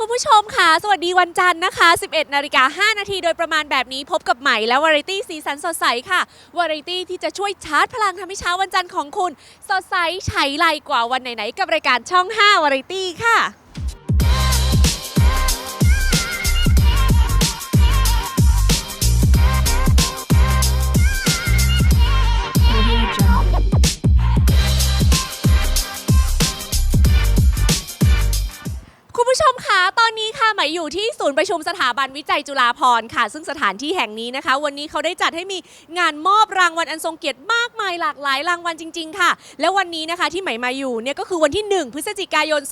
คุณผู้ชมค่ะ สวัสดีวันจันทร์นะคะ 11 นาฬิกา 5 นาทีโดยประมาณแบบนี้พบกับใหม่และวาไรตี้สีสันสดใสค่ะ วาไรตี้ที่จะช่วยชาร์จพลังทำให้เช้าวันจันทร์ของคุณ สดใสไฉไลกว่าวันไหนๆกับรายการช่อง 5 วาไรตี้ค่ะ ศูนย์ประชุมสถาบันวิจัยจุฬาภรณ์ค่ะ ซึ่งสถานที่แห่งนี้นะคะ วันนี้เขาได้จัดให้มีงานมอบรางวัลอันทรงเกียรติมากมายหลากหลายรางวัลจริง ๆ ค่ะ และวันนี้นะคะที่ใหมายมาอยู่เนี่ยก็คือวันที่ 1 พฤศจิกายน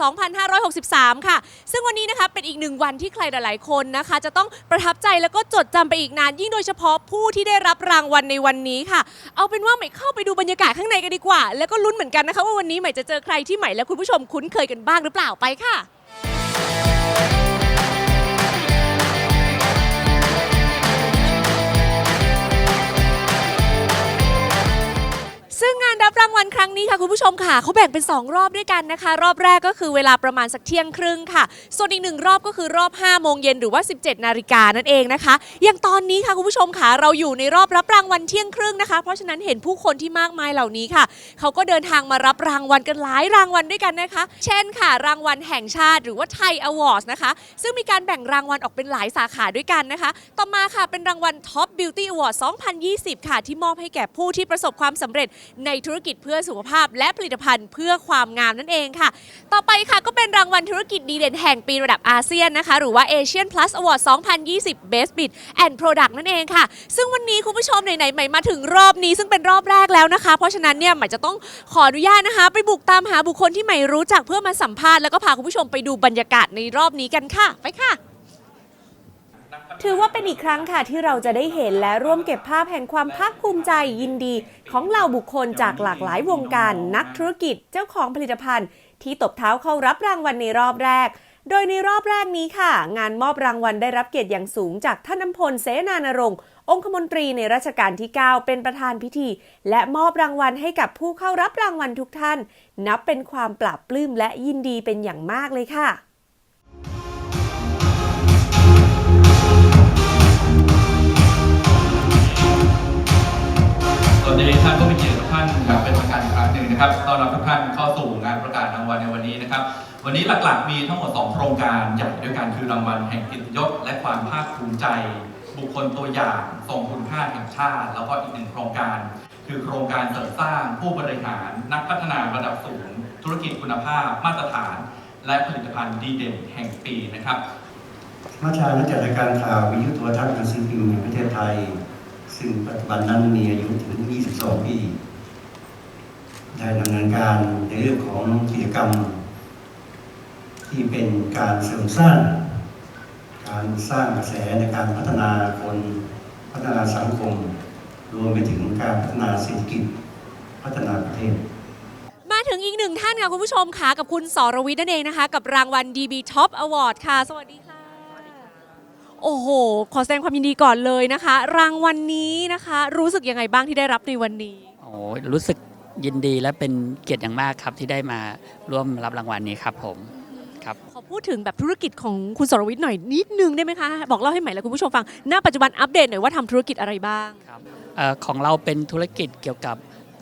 2563 ค่ะ ซึ่งวันนี้นะคะเป็นอีกหนึ่งวันที่ใครหลาย ๆ คนนะคะ จะต้องประทับใจแล้วก็จดจำไปอีกนาน ยิ่งโดยเฉพาะผู้ที่ได้รับรางวัลในวันนี้ค่ะ เอาเป็นว่าใหม่เข้าไปดูบรรยากาศข้างในกันดีกว่า แล้วก็ลุ้นเหมือนกันนะคะว่าวันนี้ใหม่จะเจอใครที่ใหม่และคุณผู้ชมคุ้นเคยกันบ้างหรือเปล่าไปค่ะ รับรางวัลครั้งนี้ค่ะคุณผู้ชมค่ะเขาแบ่งเป็น 2 รอบด้วยกันนะคะ รอบแรกก็คือเวลาประมาณสักเที่ยงครึ่งค่ะ ส่วนอีกหนึ่งรอบก็คือรอบ 5 โมงเย็นหรือว่า 17 นาฬิกานั่นเองนะคะ อย่างตอนนี้ค่ะคุณผู้ชมค่ะเราอยู่ในรอบรับรางวัลเที่ยงครึ่งนะคะ เพราะฉะนั้นเห็นผู้คนที่มากมายเหล่านี้ค่ะเขาก็เดินทางมารับรางวัลกันหลายรางวัลด้วยกันนะคะ เช่นค่ะ รางวัลแห่งชาติหรือว่าไทยอวอร์ดนะคะ ซึ่งมีการแบ่งรางวัลออกเป็นหลายสาขาด้วยกันนะคะ ต่อมาค่ะเป็นรางวัล Top Beauty Award 2020 ค่ะ ที่มอบให้แก่ผู้ที่ประสบความสำเร็จในธุรกิจเพื่อสุขภาพ และผลิตภัณฑ์เพื่อความงามนั่นเองค่ะ ต่อไปค่ะก็เป็นรางวัลธุรกิจดีเด่นแห่งปีระดับอาเซียนนะคะ หรือว่า Asian Plus Award 2020 Best Bid and Product นั่นเองค่ะ ซึ่งวันนี้คุณผู้ชมไหนๆใหม่มาถึงรอบนี้ซึ่งเป็นรอบแรกแล้วนะคะ เพราะฉะนั้นเนี่ยใหม่จะต้องขออนุญาตนะคะ ไปบุกตามหาบุคคลที่ใหม่รู้จักเพื่อมาสัมภาษณ์แล้วก็พาคุณผู้ชมไปดูบรรยากาศในรอบนี้กันค่ะ ไปค่ะ ถือว่าเป็นอีกครั้งค่ะที่เราจะได้เห็นและร่วมเก็บภาพแห่งความภาคภูมิใจยินดี ของเหล่าบุคคลจากหลากหลายวงการ นักธุรกิจเจ้าของผลิตภัณฑ์ ที่ตบเท้าเข้ารับรางวัลในรอบแรก โดยในรอบแรกนี้ค่ะ งานมอบรางวัลได้รับเกียรติอย่างสูงจากท่านน้ำพลเสนานรงค์องคมนตรีในรัชกาลที่ 9 เป็นประธานพิธี และมอบรางวัลให้กับผู้เข้ารับรางวัลทุกท่าน นับเป็นความปราบปลื้มและยินดีเป็นอย่างมากเลยค่ะ สวัสดีครับผู้มีเกียรติทุกท่านครับเป็นประการอีกครั้งหนึ่งนะครับต้อนรับทุกท่านเข้าสู่งานประกาศรางวัลในวันนี้นะครับ วันนี้หลักๆมีทั้งหมด 2 โครงการใหญ่ด้วยกันคือรางวัลแห่งกิตยศและความภาคภูมิใจ บุคคลตัวอย่างทรงคุณค่าแห่งชาติ แล้วก็อีกหนึ่งโครงการ คือโครงการเสริมสร้างผู้บริหาร นักพัฒนาระดับสูง ธุรกิจคุณภาพ มาตรฐาน และผลิตภัณฑ์ดีเด่นแห่งปีนะครับมาชานักจัดรายการข่าววิทยุโทรทัศน์หนังสือพิมพ์แห่งประเทศไทย ซึ่งปัจจุบันนั้นมีอายุถึง 22 ปี ได้ดำเนินการในเรื่องของกิจกรรม ที่เป็นการเสริมสร้าง การสร้างกระแสในการพัฒนาคนพัฒนาสังคม รวมไปถึงการพัฒนาเศรษฐกิจพัฒนาประเทศมาถึงอีกหนึ่งท่านค่ะคุณผู้ชมค่ะกับคุณสรวิทย์นั่นเองนะคะ กับรางวัล DB Top Award ค่ะ สวัสดีค่ะ โอ้โห ขอแสดงความยินดีก่อนเลยนะคะ รางวัลนี้นะคะ รู้สึกยังไงบ้างที่ได้รับในวันนี้ โอ้รู้สึกยินดีและเป็นเกียรติอย่างมากครับที่ได้มาร่วมรับรางวัลนี้ครับผม ครับ ขอพูดถึงแบบธุรกิจของคุณสรวิทย์หน่อยนิดนึงได้ไหมคะ บอกเล่าให้ใหม่และคุณผู้ชมฟัง ณ ปัจจุบันอัปเดตหน่อยว่าทำธุรกิจอะไรบ้าง เอ่อของเราเป็นธุรกิจเกี่ยวกับ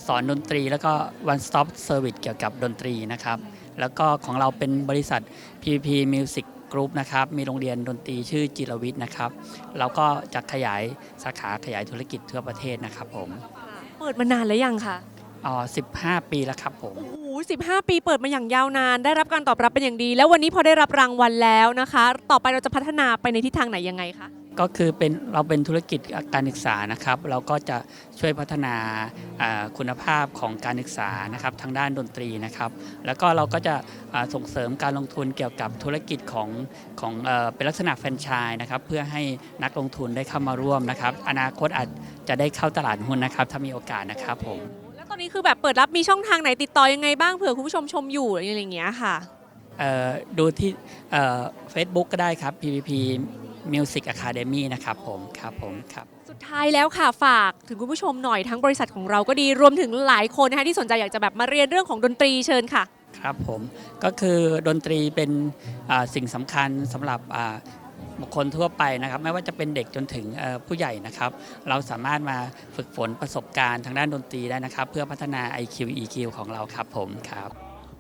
สอนดนตรี แล้วก็ one stop service เกี่ยวกับดนตรีนะครับ แล้วก็ของเราเป็นบริษัท PVP Music Group นะครับ มีโรงเรียนดนตรีชื่อจิรวิทย์นะครับ เราก็จะขยายสาขาขยายธุรกิจทั่วประเทศนะครับผมเปิดมานานแล้วยังคะอ๋อ15 ปีแล้วครับผม โอ้โห15ปีเปิดมาอย่างยาวนาน ได้รับการตอบรับเป็นอย่างดี แล้ววันนี้พอได้รับรางวัลแล้วนะคะ ต่อไปเราจะพัฒนาไปในทิศทางไหนยังไงคะ ก็คือเป็นเราเป็นธุรกิจการศึกษานะครับ เราก็จะช่วยพัฒนาอ่าคุณภาพของการศึกษานะครับทางด้านดนตรีนะครับ แล้วก็เราก็จะอ่าส่งเสริมการลงทุนเกี่ยวกับธุรกิจของของเอ่อเป็นลักษณะแฟรนไชส์นะครับเพื่อให้นักลงทุนได้เข้ามาร่วมนะครับ อนาคตอาจจะได้เข้าตลาดหุ้นนะครับ ถ้ามีโอกาสนะครับผมแล้วตอนนี้คือแบบเปิดรับมีช่องทางไหนติดต่อยังไงบ้างเผื่อคุณผู้ชมชมอยู่อะไรอย่างเงี้ยค่ะเอ่อดูที่เฟซบุ๊กก็ได้ครับ PPP Music Academy นะครับผมครับผมครับ สุดท้ายแล้วค่ะฝากถึงคุณผู้ชมหน่อยทั้งบริษัทของเราก็ดีรวมถึงหลายคนนะคะที่สนใจอยากจะแบบมาเรียนเรื่องของดนตรีเชิญค่ะ ครับผมก็คือดนตรีเป็นอ่าสิ่งสำคัญสำหรับอ่าบุคคลทั่วไปนะครับ ไม่ว่าจะเป็นเด็กจนถึงเอ่อผู้ใหญ่นะครับ เราสามารถมาฝึกฝนประสบการณ์ทางด้านดนตรีได้นะครับ เพื่อพัฒนา IQ EQ ของเราครับผมครับ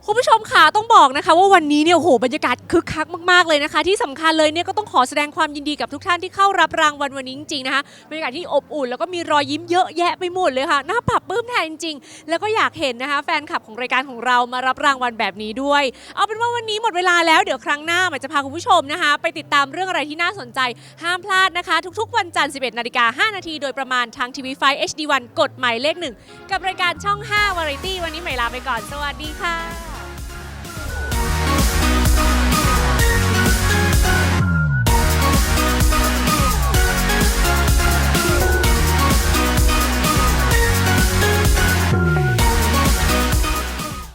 คุณผู้ชมค่ะต้องบอกนะคะ ว่าวันนี้เนี่ยโหบรรยากาศคึกคักมากๆเลยนะคะ ที่สำคัญเลยเนี่ยก็ต้องขอแสดงความยินดีกับทุกท่านที่เข้ารับรางวัลวันนี้จริงๆนะคะบรรยากาศที่อบอุ่น แล้วก็มีรอยยิ้มเยอะแยะไปหมดเลยค่ะน่าปรับปลื้มแทนจริงๆ แล้วก็อยากเห็นนะคะ แฟนคลับของรายการของเรามารับรางวัลแบบนี้ด้วย เอาเป็นว่าวันนี้หมดเวลาแล้วเดี๋ยวครั้งหน้าหมายจะพาคุณผู้ชมนะคะ ไปติดตามเรื่องอะไรที่น่าสนใจห้ามพลาดนะคะ ทุกๆ วันจันทร์ 11นาฬิกา5นาทีโดยประมาณทางทีวีไฟ HD1 กดหมายเลขหนึ่งกับรายการช่อง5 Variety วันนี้หม่ลาไปก่อนสวัสดีค่ะ